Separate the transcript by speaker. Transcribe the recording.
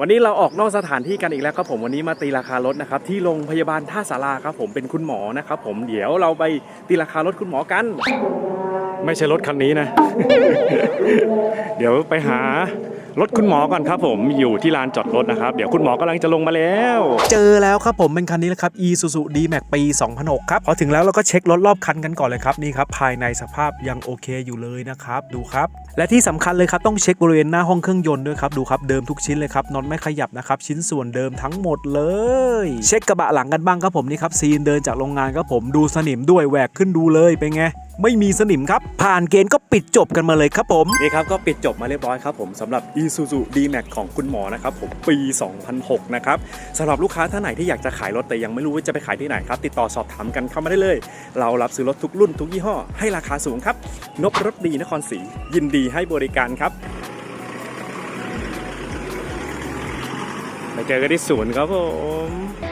Speaker 1: วันนี้เราออกนอกสถานที่กันอีกแล้วครับผมวันนี้มาตีราคารถนะครับที่โรงพยาบาลท่าสาราครับผมเป็นคุณหมอนะครับผมเดี๋ยวเราไปตีราคารถคุณหมอกัน ไม่ใช่รถคันนี้นะ เดี๋ยวไปหารถคุณหมอก่อนครับผมอยู่ที่ลานจอดรถนะครับ เดี๋ยวคุณหมอกำลังจะลงมาแล้ว
Speaker 2: เจอแล้วครับผมเป็นคันนี้แหละครับ Isuzu D-Max ปี 2006 ครับ พอถึงแล้วเราก็เช็ครถรอบคันกันก่อนเลยครับ นี่ครับ ภายในสภาพยังโอเคอยู่เลยนะครับ ดูครับ และที่สำคัญเลยครับ ต้องเช็คบริเวณหน้าห้องเครื่องยนต์ด้วยครับ ดูครับ เดิมทุกชิ้นเลยครับน็อตไม่ขยับนะครับ ชิ้นส่วนเดิมทั้งหมดเลย เช็คกระบะหลังกันบ้างครับผมนี่ครับซีนเดินจากโรงงานครับผมดูสนิมด้วยแหวกขึ้นดูเลยเป็นไง ไม่มีสนิมครับ ผ่านเกณฑ์ก็ปิดจบกันมาเลยครับผม
Speaker 1: นี่ครับก็ปิดจบมาเรียบร้อยครับผมสำหรับ Isuzu D-Max ของคุณหมอนะครับผมปี 2006 นะครับสำหรับลูกค้าท่านไหนที่อยากจะขายรถแต่ยังไม่รู้ว่าจะไปขายที่ไหนครับ ติดต่อสอบถามกันเข้ามาได้เลย เรารับซื้อรถทุกรุ่นทุกยี่ห้อให้ราคาสูงครับนบรถดีนครศรียินดีให้บริการครับไปเจอกันที่ศูนย์ครับผม